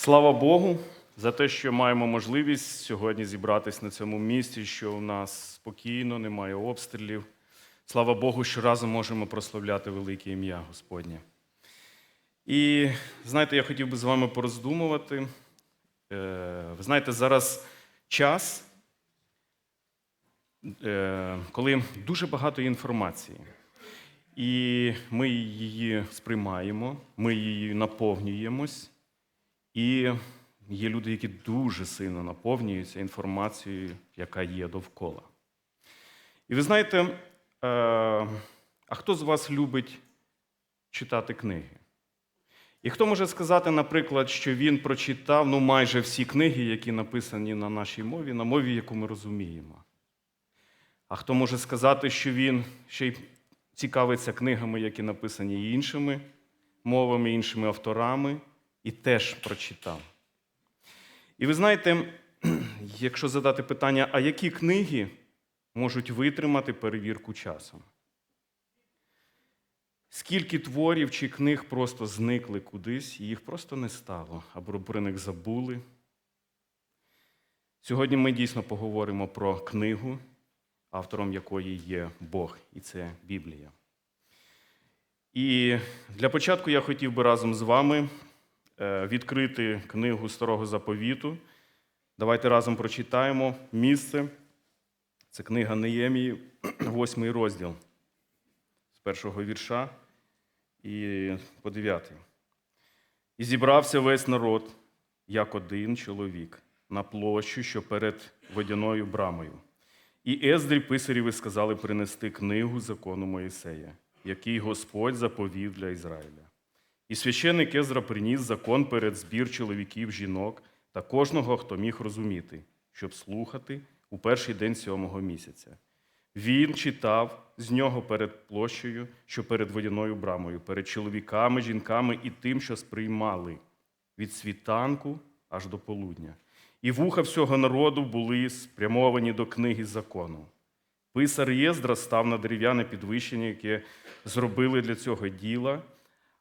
Слава Богу за те, що маємо можливість сьогодні зібратись на цьому місці, що у нас спокійно, немає обстрілів. Слава Богу, що разом можемо прославляти велике ім'я Господнє. І знаєте, я хотів би з вами пороздумувати. Е, Ви знаєте, зараз час, е, коли дуже багато інформації. І ми її сприймаємо, ми її наповнюємось. І є люди, які дуже сильно наповнюються інформацією, яка є довкола. І ви знаєте, е, а хто з вас любить читати книги? І хто може сказати, наприклад, що він прочитав ну, майже всі книги, які написані на нашій мові, на мові, яку ми розуміємо? А хто може сказати, що він ще й цікавиться книгами, які написані іншими мовами, іншими авторами, і теж прочитав? І ви знаєте, якщо задати питання, а які книги можуть витримати перевірку часом? Скільки творів чи книг просто зникли кудись, і їх просто не стало, або про них забули. Сьогодні ми дійсно поговоримо про книгу, автором якої є Бог, і це Біблія. І для початку я хотів би разом з вами відкрити книгу Старого Заповіту. Давайте разом прочитаємо місце. Це книга Неємії, восьмий розділ з першого вірша і по дев'ятий. І зібрався весь народ, як один чоловік, на площу, що перед водяною брамою. І Ездрі писарєві сказали принести книгу закону Моїсея, який Господь заповів для Ізраїля. І священник Езра приніс закон перед збір чоловіків, жінок та кожного, хто міг розуміти, щоб слухати у перший день сьомого місяця. Він читав з нього перед площею, що перед водяною брамою, перед чоловіками, жінками і тим, що сприймали від світанку аж до полудня. І вуха всього народу були спрямовані до книги закону. Писар Єздра став на дерев'яне підвищення, яке зробили для цього діла,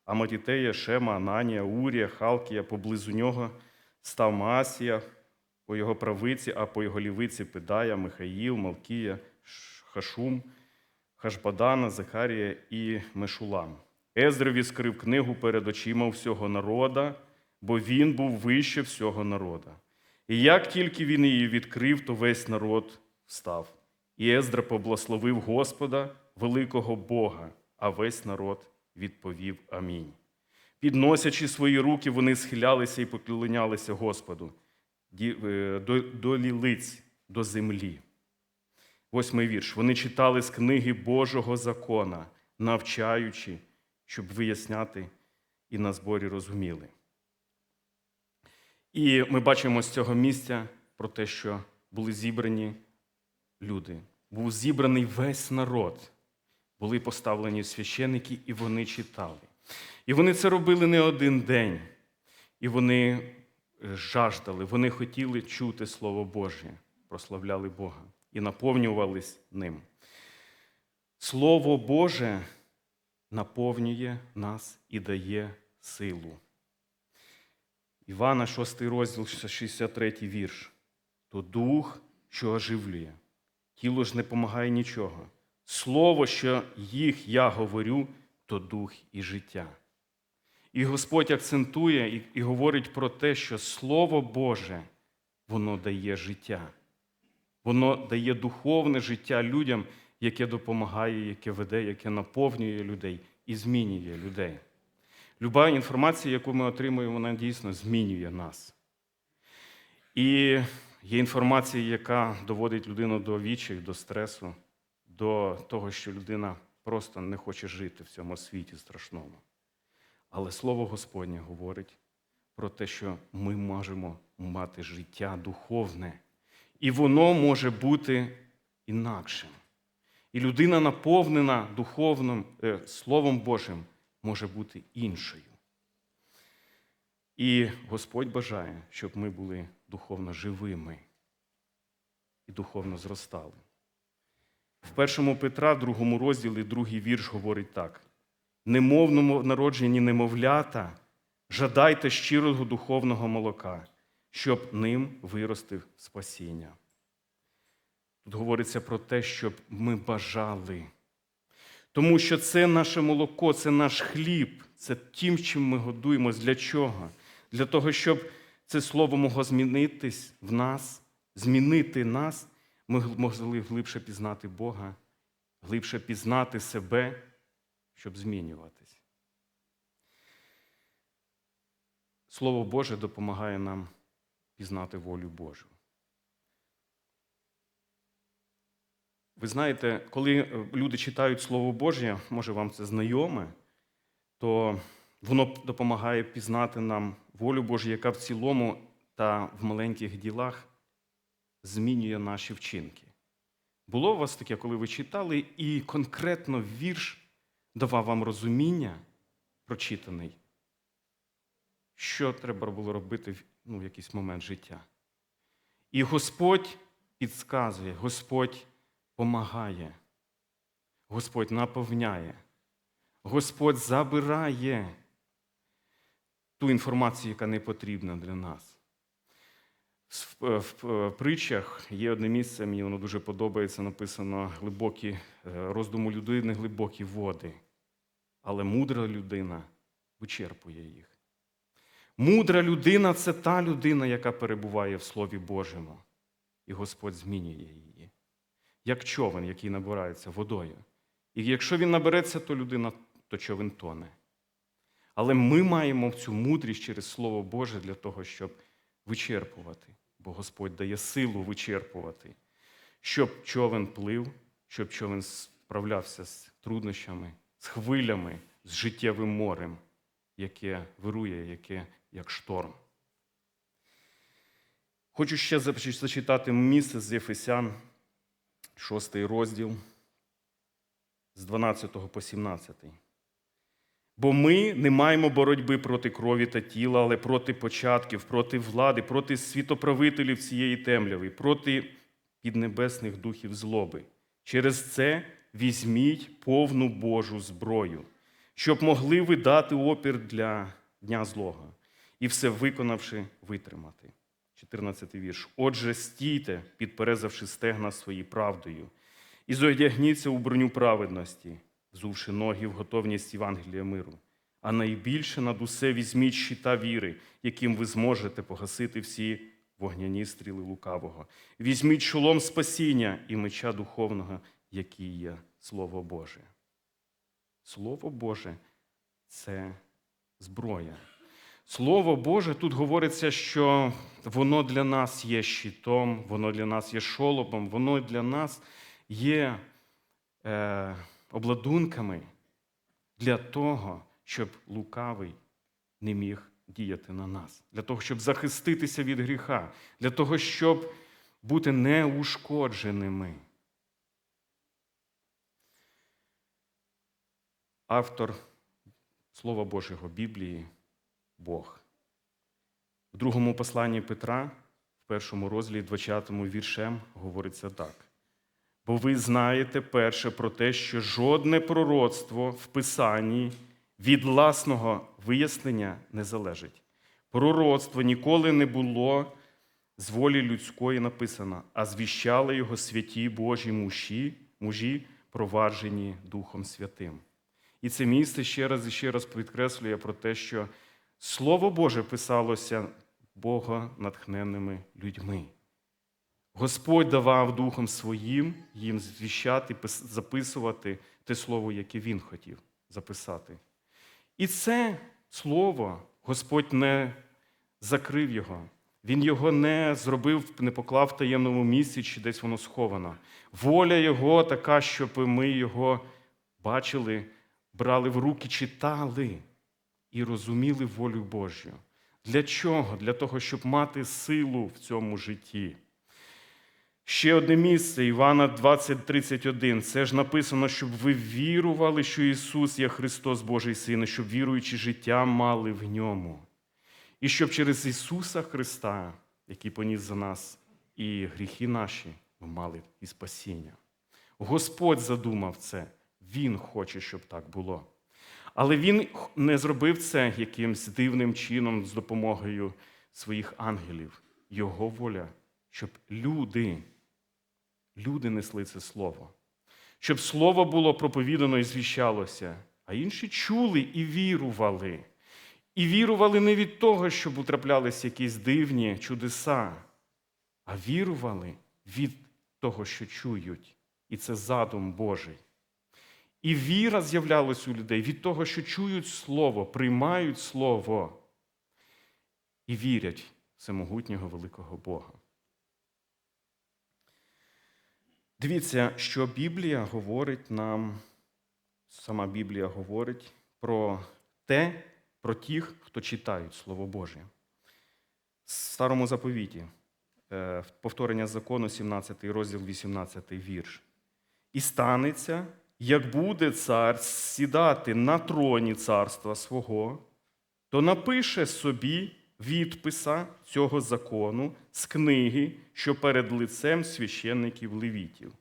а Матітея, Шема, Ананія, Урія, Халкія, поблизу нього став Маасія, по його правиці, а по його лівиці Педая, Михаїл, Малкія, Хашум, Хашбадана, Захарія і Мешулам. Ездреві скрив книгу перед очима всього народа, бо він був вище всього народа. І як тільки він її відкрив, то весь народ встав. І Ездра поблагословив Господа, великого Бога, а весь народ відповів Амінь. Підносячи свої руки, вони схилялися і поклонялися Господу е, до, до лілиць, до землі. Восьмий вірш. Вони читали з книги Божого закона, навчаючи, щоб виясняти і на зборі розуміли. І ми бачимо з цього місця про те, що були зібрані люди. Був зібраний весь народ. Були поставлені священики, і вони читали. І вони це робили не один день. І вони е, жаждали, вони хотіли чути Слово Боже, прославляли Бога і наповнювались ним. Слово Боже наповнює нас і дає силу. Івана, 6 розділ, 63 вірш. То дух, що оживлює, тіло ж не помагає нічого. Слово, що їх я говорю, то дух і життя. І Господь акцентує і, і говорить про те, що Слово Боже, воно дає життя. Воно дає духовне життя людям, яке допомагає, яке веде, яке наповнює людей і змінює людей. Люба інформація, яку ми отримуємо, вона дійсно змінює нас. І є інформація, яка доводить людину до відчаю, до стресу, до того, що людина просто не хоче жити в цьому світі страшному. Але Слово Господнє говорить про те, що ми можемо мати життя духовне. І воно може бути інакшим. І людина, наповнена духовним е, Словом Божим, може бути іншою. І Господь бажає, щоб ми були духовно живими і духовно зростали. В першому Петра, другому розділі, другий вірш говорить так: немовному народженні немовлята жадайте щирого духовного молока, щоб ним виростив спасіння. Тут говориться про те, щоб ми бажали. Тому що це наше молоко, це наш хліб, це тим, чим ми годуємось. Для чого? Для того, щоб це слово могло змінитись в нас, змінити нас, ми могли глибше пізнати Бога, глибше пізнати себе, щоб змінюватись. Слово Боже допомагає нам пізнати волю Божу. Ви знаєте, коли люди читають Слово Боже, може вам це знайоме, то воно допомагає пізнати нам волю Божу, яка в цілому та в маленьких ділах змінює наші вчинки. Було у вас таке, коли ви читали, і конкретно вірш давав вам розуміння, прочитаний, що треба було робити ну, в якийсь момент життя. І Господь підказує, Господь помагає, Господь наповняє, Господь забирає ту інформацію, яка не потрібна для нас. В, в, в притчах є одне місце, мені воно дуже подобається, написано глибокі е, роздуму людини, глибокі води. Але мудра людина вичерпує їх. Мудра людина це та людина, яка перебуває в Слові Божому, і Господь змінює її, як човен, який набирається водою. І якщо він набереться, то людина, то човен тоне. Але ми маємо цю мудрість через Слово Боже для того, щоб вичерпувати, бо Господь дає силу вичерпувати, щоб човен плив, щоб човен справлявся з труднощами, з хвилями, з життєвим морем, яке вирує, яке як шторм. Хочу ще зачитати місце з Єфесян, 6 розділ, з 12 по 17. Бо ми не маємо боротьби проти крові та тіла, але проти початків, проти влади, проти світоправителів цієї темряви, проти піднебесних духів злоби. Через це візьміть повну Божу зброю, щоб могли ви дати опір для дня злого і все виконавши, витримати. 14 вірш. Отже, стійте, підперезавши стегна свої правдою, і зодягніться у броню праведності, взувши ноги в готовність Євангелія миру. А найбільше над усе візьміть щита віри, яким ви зможете погасити всі вогняні стріли лукавого. Візьміть шолом спасіння і меча духовного, який є Слово Боже. Слово Боже це зброя. Слово Боже, тут говориться, що воно для нас є щитом, воно для нас є шолобом, воно для нас є е, обладунками для того, щоб лукавий не міг діяти на нас, для того, щоб захиститися від гріха, для того, щоб бути неушкодженими. Автор Слова Божого Біблії. Бог. В другому посланні Петра, в першому розділі, 20 віршем, говориться так. Бо ви знаєте перше про те, що жодне пророцтво в Писанні від власного вияснення не залежить. Пророцтво ніколи не було з волі людської написано, а звіщали його святі Божі мужі, мужі проваджені Духом Святим. І це місце ще раз і ще раз підкреслює про те, що Слово Боже писалося Бога натхненними людьми. Господь давав Духом Своїм їм звіщати, записувати те слово, яке Він хотів записати. І це слово Господь не закрив його. Він його не зробив, не поклав в таємному місці, чи десь воно сховано. Воля Його така, щоб ми його бачили, брали в руки, читали і розуміли волю Божу. Для чого? Для того, щоб мати силу в цьому житті. Ще одне місце, Івана 20:31. Це ж написано, щоб ви вірували, що Ісус є Христос Божий Син, і щоб віруючи життя мали в ньому. І щоб через Ісуса Христа, який поніс за нас і гріхи наші, ми мали і спасіння. Господь задумав це, Він хоче, щоб так було. Але він не зробив це якимсь дивним чином з допомогою своїх ангелів. Його воля, щоб люди, люди несли це слово, щоб слово було проповідано і звіщалося, а інші чули і вірували. І вірували не від того, що утраплялися якісь дивні чудеса, а вірували від того, що чують. І це задум Божий. І віра з'являлась у людей від того, що чують Слово, приймають Слово і вірять в всемогутнього великого Бога. Дивіться, що Біблія говорить нам, сама Біблія говорить про те, про тих, хто читають Слово Боже. В старому заповіті, е, повторення закону, 17 розділ, 18 вірш. І станеться, як буде цар сідати на троні царства свого, то напише собі відписа цього закону з книги, що перед лицем священників левітів.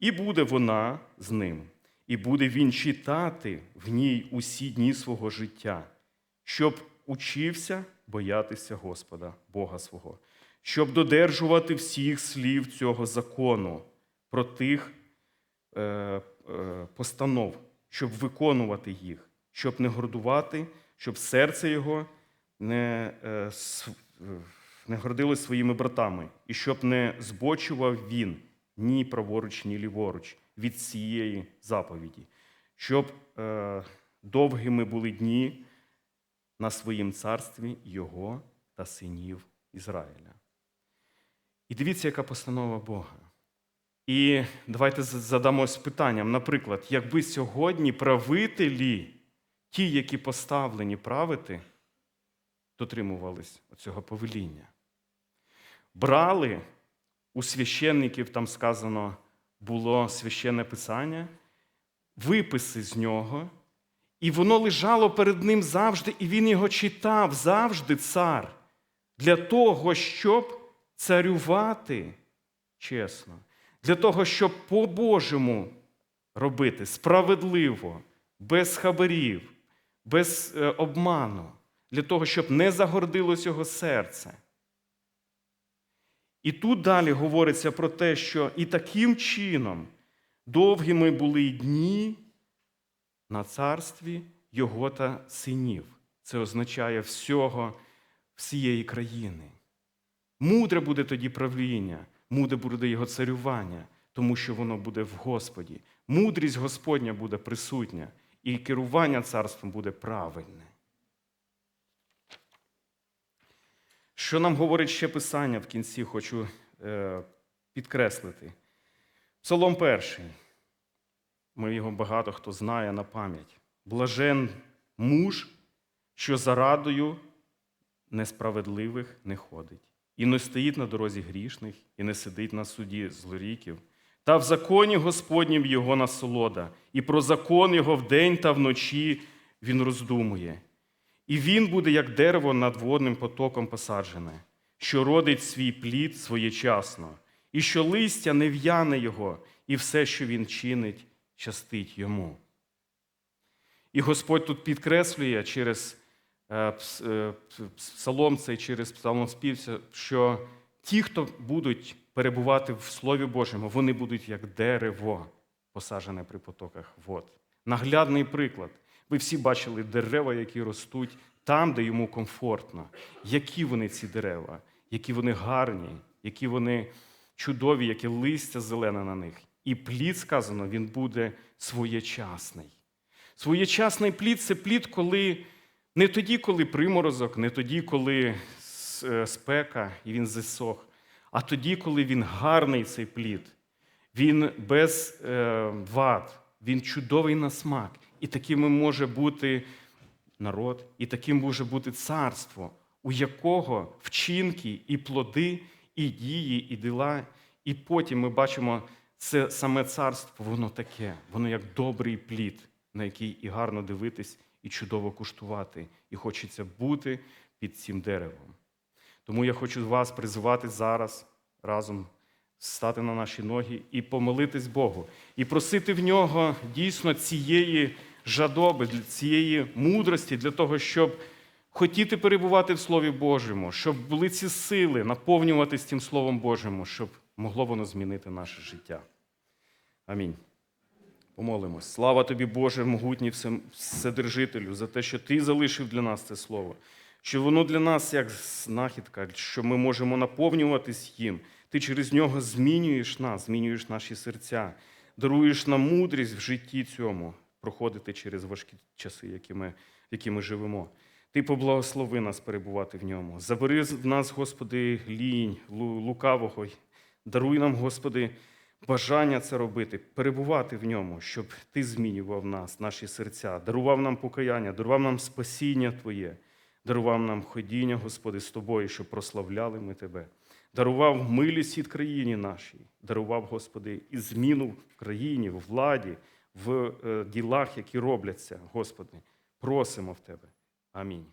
І буде вона з ним, і буде він читати в ній усі дні свого життя, щоб учився боятися Господа, Бога свого, щоб додержувати всіх слів цього закону про тих е, е, постанов, щоб виконувати їх, щоб не гордувати, щоб серце його не, е, е, не гордилось своїми братами, і щоб не збочував він ні праворуч, ні ліворуч від цієї заповіді, щоб е, довгими були дні на своїм царстві його та синів Ізраїля. І дивіться, яка постанова Бога. І давайте задамось питанням, наприклад, якби сьогодні правителі, ті, які поставлені правити, дотримувались цього повеління. Брали у священників, там сказано, було священне писання, виписи з нього, і воно лежало перед ним завжди, і він його читав завжди, цар, для того, щоб царювати чесно, для того, щоб по-божому робити справедливо, без хабарів, без е, обману, для того, щоб не загордилось його серце. І тут далі говориться про те, що і таким чином довгими були дні на царстві його та синів. Це означає всього, всієї країни. Мудре буде тоді правління, мудре буде його царювання, тому що воно буде в Господі. Мудрість Господня буде присутня, і керування царством буде правильне. Що нам говорить ще Писання в кінці, хочу е, підкреслити. Псалом перший. Ми його багато хто знає на пам'ять. Блажен муж, що за радою несправедливих не ходить, і не стоїть на дорозі грішних, і не сидить на суді злоріків. Та в законі Господнім його насолода, і про закон його вдень та вночі він роздумує. І він буде, як дерево над водним потоком посаджене, що родить свій плід своєчасно, і що листя не в'яне його, і все, що він чинить, щастить йому. І Господь тут підкреслює через е, е, псалом цей, через псалмоспівця, що ті, хто будуть перебувати в Слові Божому, вони будуть як дерево, посаджене при потоках вод. Наглядний приклад. Ви всі бачили дерева, які ростуть там, де йому комфортно. Які вони ці дерева, які вони гарні, які вони чудові, яке листя зелене на них. І плід сказано, він буде своєчасний. Своєчасний плід це плід, коли не тоді, коли приморозок, не тоді, коли е, спека і він засох, а тоді, коли він гарний цей плід. Він без е, вад, він чудовий на смак. І таким може бути народ, і таким може бути царство, у якого вчинки і плоди, і дії, і діла. І потім ми бачимо, це саме царство, воно таке, воно як добрий плід, на який і гарно дивитись, і чудово куштувати. І хочеться бути під цим деревом. Тому я хочу вас призивати зараз разом стати на наші ноги і помолитись Богу, і просити в нього дійсно цієї жадоби, для цієї мудрості, для того, щоб хотіти перебувати в Слові Божому, щоб були ці сили наповнюватись цим Словом Божим, щоб могло воно змінити наше життя. Амінь. Помолимось. Слава тобі, Боже, могутній все- Вседержителю, за те, що ти залишив для нас це слово, що воно для нас як знахідка, що ми можемо наповнюватись їм. Ти через нього змінюєш нас, змінюєш наші серця, даруєш нам мудрість в житті цьому, проходити через важкі часи, які ми, які ми живемо. Ти поблагослови нас перебувати в ньому. Забери в нас, Господи, лінь, лукавого. Даруй нам, Господи, бажання це робити, перебувати в ньому, щоб Ти змінював нас, наші серця, дарував нам покаяння, дарував нам спасіння Твоє, дарував нам ходіння, Господи, з Тобою, щоб прославляли ми Тебе. Дарував милість від країні нашій, дарував, Господи, і зміну в країні, в владі, в е, ділах, які робляться, Господи. Просимо в Тебе. Амінь.